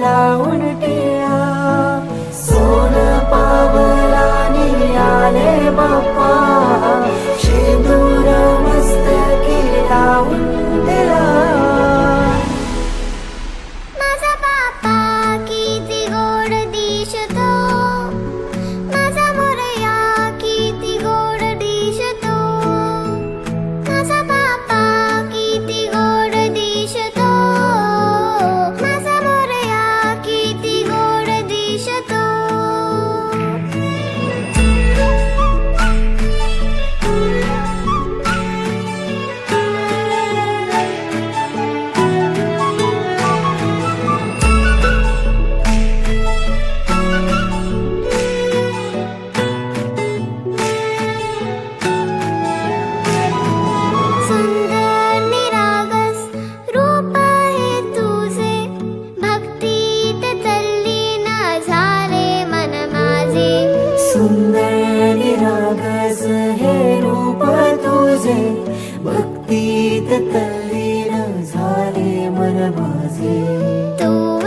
now भक्तीत तल्लीन झाले मन माझे. तू